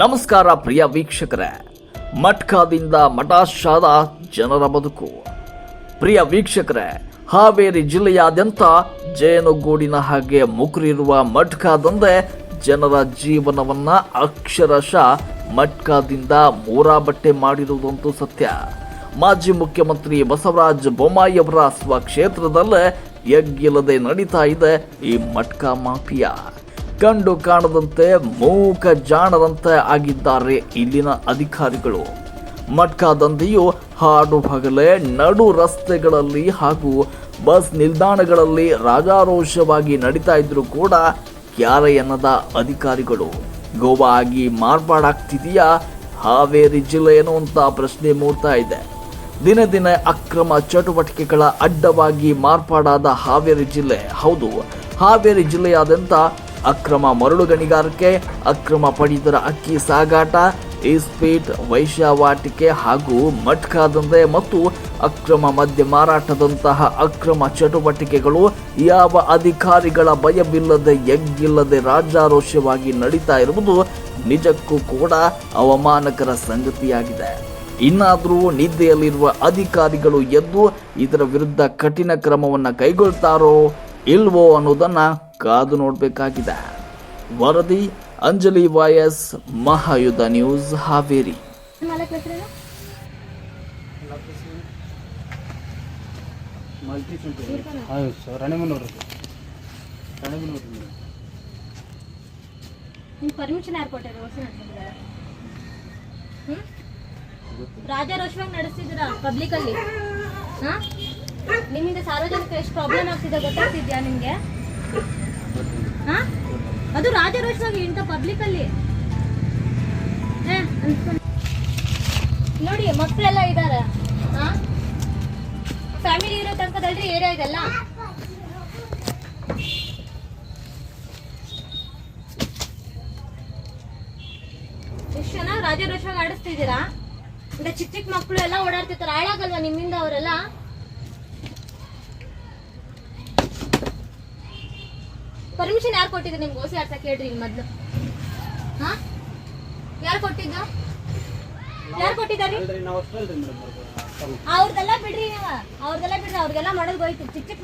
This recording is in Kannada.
ನಮಸ್ಕಾರ ಪ್ರಿಯ ವೀಕ್ಷಕರೇ. ಮಟ್ಕಾದಿಂದ ಮಠಾಶಾದ ಜನರ ಬದುಕು. ಪ್ರಿಯ ವೀಕ್ಷಕರೇ, ಹಾವೇರಿ ಜಿಲ್ಲೆಯಾದ್ಯಂತ ಜೇನುಗೂಡಿನ ಹಾಗೆ ಮುಕ್ರಿರುವ ಮಟ್ಕಾದಂದೆ ಜನರ ಜೀವನವನ್ನ ಅಕ್ಷರಶಃ ಮಟ್ಕಾದಿಂದ ಮೂರಾಬಟ್ಟೆ ಮಾಡಿರುವುದಂತೂ ಸತ್ಯ. ಮಾಜಿ ಮುಖ್ಯಮಂತ್ರಿ ಬಸವರಾಜ ಬೊಮ್ಮಾಯಿ ಅವರ ಸ್ವಕ್ಷೇತ್ರದಲ್ಲೇ ಎಗ್ಗಿಲ್ಲದೆ ನಡೀತಾ ಇದೆ ಈ ಮಟ್ಕಾ ಮಾಫಿಯಾ. ಕಂಡು ಕಾಣದಂತೆ, ಮೂಕ ಜಾಣರಂತೆ ಆಗಿದ್ದಾರೆ ಇಲ್ಲಿನ ಅಧಿಕಾರಿಗಳು. ಮಟ್ಕಾ ದಂಧೆಯು ಹಾಡು ಹಗಲೇ ನಡು ರಸ್ತೆಗಳಲ್ಲಿ ಹಾಗೂ ಬಸ್ ನಿಲ್ದಾಣಗಳಲ್ಲಿ ರಾಜಾರೋಷವಾಗಿ ನಡೀತಾ ಇದ್ರು ಕೂಡ ಕ್ಯಾರೆ ಎನ್ನದ ಅಧಿಕಾರಿಗಳು. ಗೋವಾ ಆಗಿ ಮಾರ್ಪಾಡಾಗ್ತಿದೆಯಾ ಹಾವೇರಿ ಜಿಲ್ಲೆ ಏನು ಅಂತ ಪ್ರಶ್ನೆ ಮೂಡ್ತಾ ಇದೆ. ದಿನ ದಿನೇ ಅಕ್ರಮ ಚಟುವಟಿಕೆಗಳ ಅಡ್ಡವಾಗಿ ಮಾರ್ಪಾಡಾದ ಹಾವೇರಿ ಜಿಲ್ಲೆ. ಹೌದು, ಹಾವೇರಿ ಜಿಲ್ಲೆಯಾದ್ಯಂತ ಅಕ್ರಮ ಮರಳು ಗಣಿಗಾರಿಕೆ, ಅಕ್ರಮ ಪಡಿತರ ಅಕ್ಕಿ ಸಾಗಾಟ ಇಸ್ಪೀಟ್ ವೈಶ್ಯಾವಾಟಿಕೆ ಹಾಗೂ ಮಟ್ಕಾದಂಧೆ ಮತ್ತು ಅಕ್ರಮ ಮದ್ಯ ಮಾರಾಟದಂತಹ ಅಕ್ರಮ ಚಟುವಟಿಕೆಗಳು ಯಾವ ಅಧಿಕಾರಿಗಳ ಭಯವಿಲ್ಲದೆ ಎಗ್ಗಿಲ್ಲದೆ ರಾಜಾರೋಷವಾಗಿ ನಡೀತಾ ಇರುವುದು ನಿಜಕ್ಕೂ ಕೂಡ ಅವಮಾನಕರ ಸಂಗತಿಯಾಗಿದೆ. ಇನ್ನಾದರೂ ನಿದ್ದೆಯಲ್ಲಿರುವ ಅಧಿಕಾರಿಗಳು ಎದ್ದು ಇದರ ವಿರುದ್ಧ ಕಠಿಣ ಕ್ರಮವನ್ನು ಕೈಗೊಳ್ತಾರೋ ಇಲ್ವೋ ಅನ್ನೋದನ್ನ ಕಾದು ನೋಡಬೇಕಾಗಿದೆ. ವರದಿ, Anjali voice Mahayudha news Haveri. Permission ಯಾರು ಕೊಟ್ಟಾರೆ ಹೊಸ ಹ್ಮ್? ರಾಜಾರೋಷವಾಗಿ ನಡೆಸ್ತಿದ್ದೀರಾ ಪಬ್ಲಿಕ್ ಅಲ್ಲಿ ನಿಮ್ಮಿಂದ ಸಾರ್ವಜನಿಕ ಎಷ್ಟು ಪ್ರಾಬ್ಲಮ್ ಆಗ್ತಿದೆ ಗೊತ್ತಾಗ್ತಿದ್ಯಾ ನಿಮ್ಗೆ ಅದು ರಾಜರೋಷವಾಗಿ ಇಂಥ ಪಬ್ಲಿಕ್ ಅಲ್ಲಿ? ಏ, ನೋಡಿ ಮಕ್ಕಳೆಲ್ಲ ಇದ್ದಾರೆ ಹಾ? ಫ್ಯಾಮಿಲಿ ಇರೋ ತನಕದಲ್ರಿ ಏರಿಯಾ ಇದೆಲ್ಲ. ಎಷ್ಟು ಜನ ರಾಜರೋಷವಾಗಿ ಆಡಿಸ್ತಿದ್ದೀರಾ? ಚಿಕ್ಕ ಚಿಕ್ಕ ಮಕ್ಕಳು ಎಲ್ಲ ಓಡಾಡ್ತಿರ್ತಾರೆ. ಹಾಳಾಗಲ್ವಾ ನಿಮ್ಮಿಂದ ಅವರೆಲ್ಲ? ಪರ್ಮಿಷನ್ ಯಾರು ಕೊಟ್ಟಿದ್ರು ನಿಮ್ಗೆ ಓಸಿ ಆಡ್ತಾ ಕೇಳ್ರಿ ಇಲ್ಲಿ ಮೊದ್ಲು. ಹಾ? ಯಾರು ಕೊಟ್ಟಿದ್ದು? ಯಾರು ಕೊಟ್ಟಿದ್ದಾರೆ ಅವ್ರದ್ದೆಲ್ಲ ಬಿಡ್ರಿ ನೀವು. ಅವ್ರದೆಲ್ಲ ಬಿಡ್ರಿ. ಅವ್ರಿಗೆಲ್ಲ ಮಾಡೋದು ಹೋಯ್ತು. ಚಿಕ್ಕ ಚಿಕ್ಕ